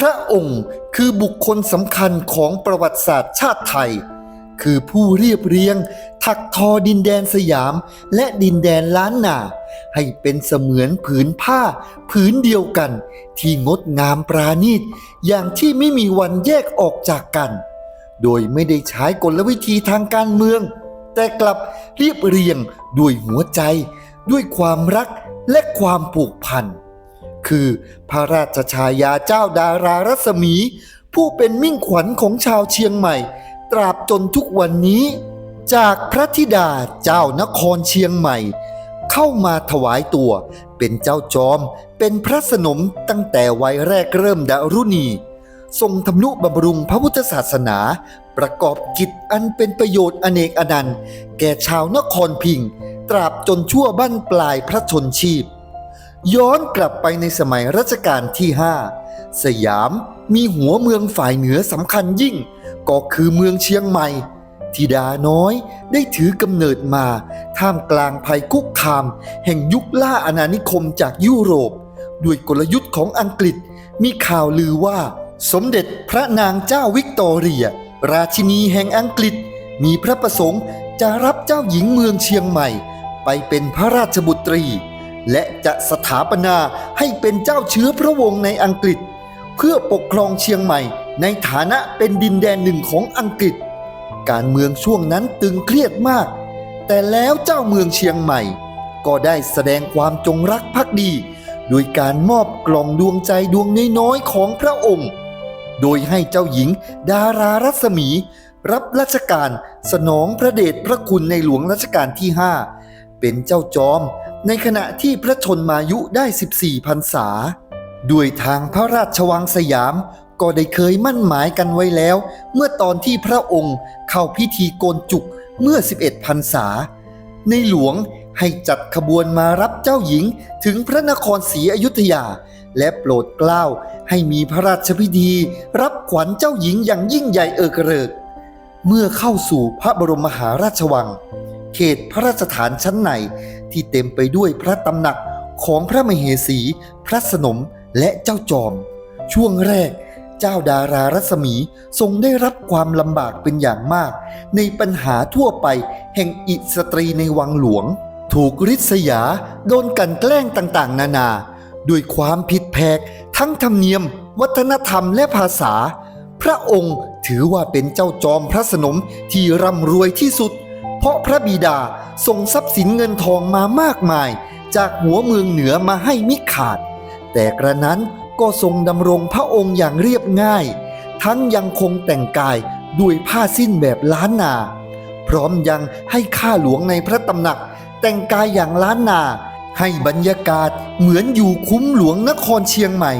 พระองค์คือบุคคลสำคัญของประวัติศาสตร์ชาติไทย คือผู้เรียบเรียง ถักทอดินแดนสยาม และดินแดนล้านนา ให้เป็นเสมือนผืนผ้า ผืนเดียวกัน ที่งดงามปราณีต อย่างที่ไม่มีวันแยกออกจากกัน โดยไม่ได้ใช้กลวิธีทางการเมือง แต่กลับเรียบเรียงด้วยหัวใจ ด้วยความรักและความผูกพัน คือพระราชชายาเจ้าดารารัศมี ผู้เป็นมิ่งขวัญของชาวเชียงใหม่ ตราบจนทุกวันนี้ จากพระธิดาเจ้านครเชียงใหม่ เข้ามาถวายตัว เป็นเจ้าจอม เป็นพระสนมตั้งแต่วัยแรกเริ่มดารุณีทรงทำนุบำรุงพระพุทธศาสนา ประกอบกิจอันเป็นประโยชน์อเนกอนันต์ แก่ชาวนครพิง ตราบจนชั่วบั้นปลายพระชนชีพ ย้อนกลับไปในสมัยรัชกาลที่ 5 สยามมีหัวเมืองฝ่ายเหนือสำคัญยิ่ง ก็คือเมืองเชียงใหม่ธิดาน้อยได้ถือกำเนิดมา ท่ามกลางภัยคุกคาม แห่งยุคล่าอาณานิคมจากยุโรป ด้วยกลยุทธ์ของอังกฤษ มีข่าวลือว่า สมเด็จพระนางเจ้าวิกตอเรีย ราชินีแห่งอังกฤษ มีพระประสงค์จะรับเจ้าหญิงเมืองเชียงใหม่ ไปเป็นพระราชบุตรี และจะสถาปนาให้เป็นเจ้าเชื้อพระวงศ์ในอังกฤษ เพื่อปกครองเชียงใหม่ ในฐานะเป็นดินแดนหนึ่งของอังกฤษ การเมืองช่วงนั้นตึงเครียดมาก แต่แล้วเจ้าเมืองเชียงใหม่ ก็ได้แสดงความจงรักภักดี โดยการมอบกล่องดวงใจดวงน้อยๆของพระองค์ โดยให้เจ้าหญิงดารารัศมี รับราชการสนองพระเดชพระคุณในหลวงรัชกาลที่ 5 เป็นเจ้าจอม ในขณะที่พระชนมายุได้ 14พรรษา ด้วยทางพระราชวังสยามก็ได้เคยมั่นหมายกันไว้แล้ว เมื่อตอนที่พระองค์เข้าพิธีโกนจุกเมื่อ 11พรรษา ในหลวงให้จัดขบวนมารับเจ้าหญิงถึงพระนครศรีอยุธยา และโปรดเกล้าให้มีพระราชพิธีรับขวัญเจ้าหญิงอย่างยิ่งใหญ่เอกเริก เมื่อเข้าสู่พระบรมมหาราชวัง เขตพระราชฐานชั้นใน ที่เต็มไปด้วยพระตำหนักของพระมเหสี พระสนมและเจ้าจอม ช่วงแรก เจ้าดารารัศมีทรงได้รับความลำบากเป็นอย่างมาก ในปัญหาทั่วไปแห่งอิสตรีในวังหลวง ถูกริษยาโดนกันแกล้งต่างๆ นานา ด้วยความผิดแผกทั้งธรรมเนียม วัฒนธรรมและภาษา พระองค์ถือว่าเป็นเจ้าจอมพระสนมที่ร่ำรวยที่สุด เพราะพระบิดาส่งทรัพย์สินเงินทองมามากมาย จากหัวเมืองเหนือมาให้มิขาด แต่กระนั้นก็ทรงดำรงพระองค์อย่างเรียบง่าย ทั้งยังคงแต่งกายด้วยผ้าสิ้นแบบล้านนา พร้อมยังให้ข้าหลวงในพระตำหนัก แต่งกายอย่างล้านนา ให้บรรยากาศเหมือนอยู่คุ้มหลวงนครเชียงใหม่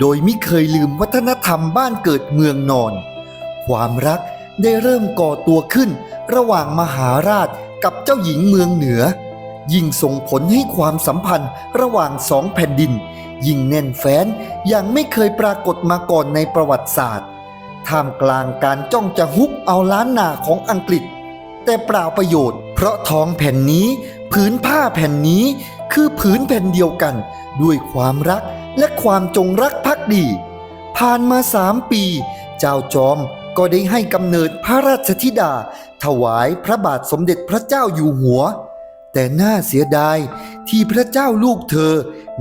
โดยไม่เคยลืมวัฒนธรรมบ้านเกิดเมืองนอน ความรัก ได้เริ่มก่อตัวขึ้น ระหว่างมหาราชกับเจ้าหญิงเมืองเหนือ ยิ่งส่งผลให้ความสัมพันธ์ระหว่างสองแผ่นดิน ยิ่งแน่นแฟ้นอย่างไม่เคยปรากฏมาก่อนในประวัติศาสตร์ท่ามกลางการจ้องจะฮุบเอาล้านนาของอังกฤษ แต่เปล่าประโยชน์ เพราะท้องแผ่นนี้ผืนผ้าแผ่นนี้คือผืนแผ่นเดียวกัน ด้วยความรักและความจงรักภักดี ผ่านมาสามปี เจ้าจอม ก็ได้ให้กำเนิดพระราชธิดา ถวายพระบาทสมเด็จพระเจ้าอยู่หัว แต่น่าเสียดายที่พระเจ้าลูกเธอ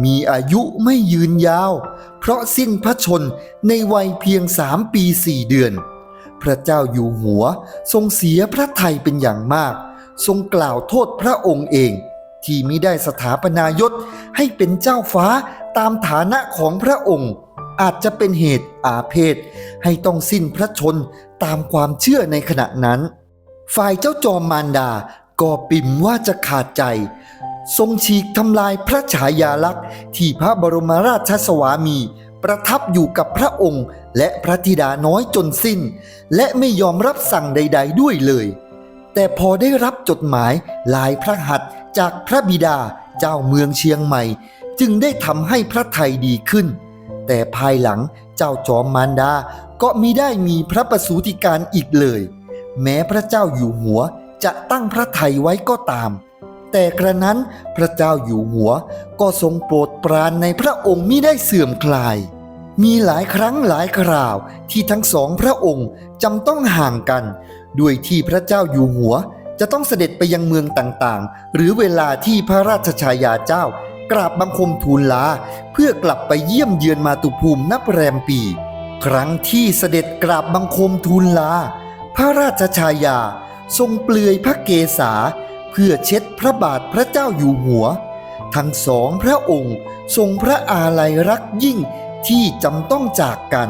มีอายุไม่ยืนยาว เพราะสิ้นพระชนในวัยเพียงสามปีสี่เดือน พระเจ้าอยู่หัวทรงเสียพระทัยเป็นอย่างมาก ทรงกล่าวโทษพระองค์เอง ที่มิได้สถาปนายศให้เป็นเจ้าฟ้าตามฐานะของพระองค์ อาจจะเป็นเหตุอาเพศ ให้ต้องสิ้นพระชนตามความเชื่อในขณะนั้น ฝ่ายเจ้าจอมมารดาก็ปิ่มว่าจะขาดใจ ทรงฉีกทำลายพระฉายาลักษณ์ที่พระบรมราชสวามี ประทับอยู่กับพระองค์ และพระธิดาน้อยจนสิ้น และไม่ยอมรับสั่งใด ๆ ด้วยเลย แต่พอได้รับจดหมายลายพระหัตถ์จากพระบิดาเจ้าเมืองเชียงใหม่ จึงได้ทำให้พระไทยดีขึ้น แต่ภายหลังเจ้าจอมมารดาก็มิได้มีพระประสูติการอีกเลย แม้พระเจ้าอยู่หัวจะตั้งพระไทยไว้ก็ตาม แต่กระนั้นพระเจ้าอยู่หัวก็ทรงโปรดปรานในพระองค์มิได้เสื่อมคลาย มีหลายครั้งหลายคราวที่ทั้งสองพระองค์จำต้องห่างกัน ด้วยที่พระเจ้าอยู่หัวจะต้องเสด็จไปยังเมืองต่างๆ หรือเวลาที่พระราชชายาเจ้า กราบบังคมทูลลาเพื่อกลับไปเยี่ยมเยือนมาตุภูมินับแรมปี ครั้งที่เสด็จกราบบังคมทูลลา พระราชชายา ทรงเปลือยพระเกศา เพื่อเช็ดพระบาทพระเจ้าอยู่หัว ทั้งสองพระองค์ทรงพระอาลัยรักยิ่งที่จำต้องจากกัน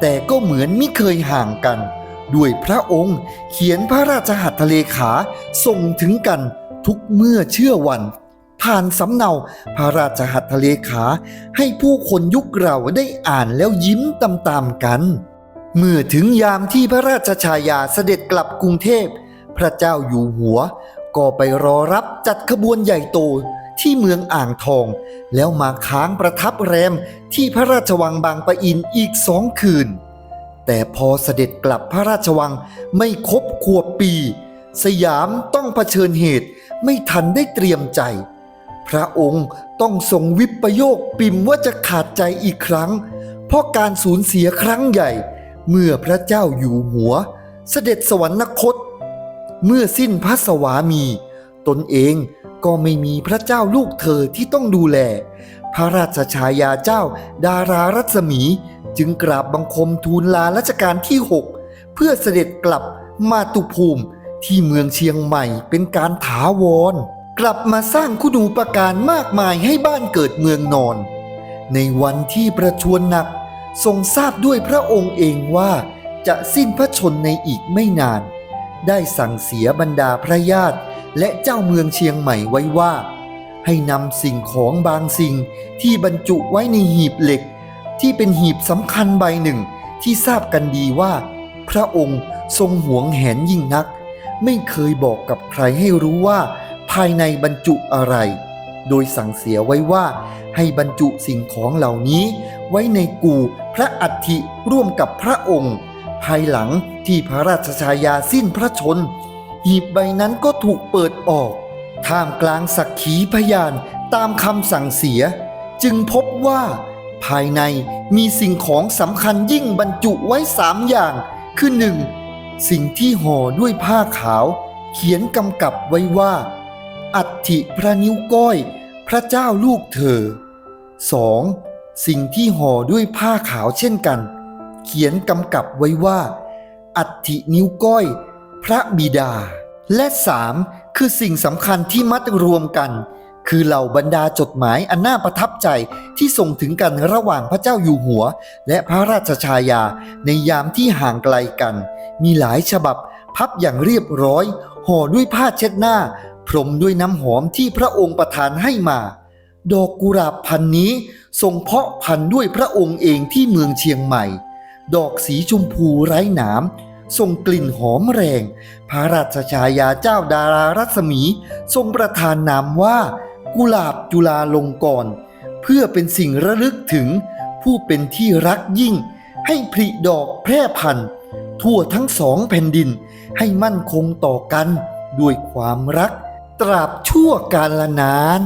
แต่ก็เหมือนไม่เคยห่างกัน ด้วยพระองค์เขียนพระราชหัตถเลขาส่งถึงกันทุกเมื่อเชื่อวัน ผ่านสำเนาพระราชหัตถเลขา ให้ผู้คนยุคเราได้อ่านแล้วยิ้มตามๆกัน เมื่อถึงยามที่พระราชชายาเสด็จกลับกรุงเทพ พระเจ้าอยู่หัว ก็ไปรอรับจัดขบวนใหญ่โตที่เมืองอ่างทอง แล้วมาค้างประทับแรมที่พระราชวังบางปะอินอีกสองคืน แต่พอเสด็จกลับพระราชวังไม่ครบขวบปี สยามต้องเผชิญเหตุไม่ทันได้เตรียมใจ พระองค์ต้องทรงวิปโยคปิมว่าจะขาดใจอีกครั้ง เพราะการสูญเสียครั้งใหญ่ เมื่อพระเจ้าอยู่หัว เสด็จสวรรคต เมื่อสิ้นพระสวามี ตนเองก็ไม่มีพระเจ้าลูกเธอที่ต้องดูแล พระราชชายาเจ้าดารารัศมี จึงกราบบังคมทูลลารัชกาลที่6เพื่อเสด็จกลับมาตุภูมิที่เมืองเชียงใหม่เป็นการถาวร กลับมาสร้างคุณูปการมากมายให้บ้านเกิดเมืองนอน ในวันที่ประชวรหนักทรงทราบด้วยพระองค์เองว่าจะสิ้นพระชนในอีกไม่นาน ได้สั่งเสียบรรดาพระญาติและเจ้าเมืองเชียงใหม่ไว้ว่า ให้นำสิ่งของบางสิ่งที่บรรจุไว้ในหีบเหล็ก ที่เป็นหีบสำคัญใบหนึ่งที่ทราบกันดีว่า พระองค์ทรงหวงแหนยิ่งนัก ไม่เคยบอกกับใครให้รู้ว่า ภายในบรรจุอะไร โดยสั่งเสียไว้ว่า ให้บรรจุสิ่งของเหล่านี้ ไว้ในกูพระอัฐิร่วมกับพระองค์ ภายหลังที่พระราชชายาสิ้นพระชน หีบใบนั้นก็ถูกเปิดออก ท่ามกลางสักขีพยานตามคำสั่งเสีย จึงพบว่าภายในมีสิ่งของสำคัญยิ่งบรรจุไว้สามอย่าง คือหนึ่งสิ่งที่ห่อด้วยผ้าขาว เขียนกำกับไว้ว่า อัฐิพระนิ้วก้อย พระเจ้าลูกเธอ 2. สิ่งที่ห่อด้วยผ้าขาวเช่นกัน เขียนกำกับไว้ว่า อัฐินิ้วก้อย พระบิดา และ 3. คือสิ่งสำคัญที่มัดรวมกัน คือเหล่าบรรดาจดหมายอันน่าประทับใจที่ส่งถึงกันระหว่างพระเจ้าอยู่หัว และพระราชชายาในยามที่ห่างไกลกัน มีหลายฉบับพับอย่างเรียบร้อยห่อด้วยผ้าเช็ดหน้า พรมด้วยน้ำหอมที่พระองค์ประทานให้มา ดอกกุหลาบพันนี้ทรงเพาะพันธุ์ด้วยพระองค์เองที่เมืองเชียงใหม่ ดอกสีชมพูไร้หนามทรงกลิ่นหอมแรง พระราชชายาเจ้าดารารัศมี ทรงประทานนามว่า กุหลาบจุฬาลงกรณ์เพื่อเป็นสิ่งระลึกถึง ผู้เป็นที่รักยิ่ง ให้ผลิดอกแพร่พันธุ์ทั่วทั้งสองแผ่นดินให้มั่นคงต่อกันด้วยความรัก ตราบชั่วกาลนาน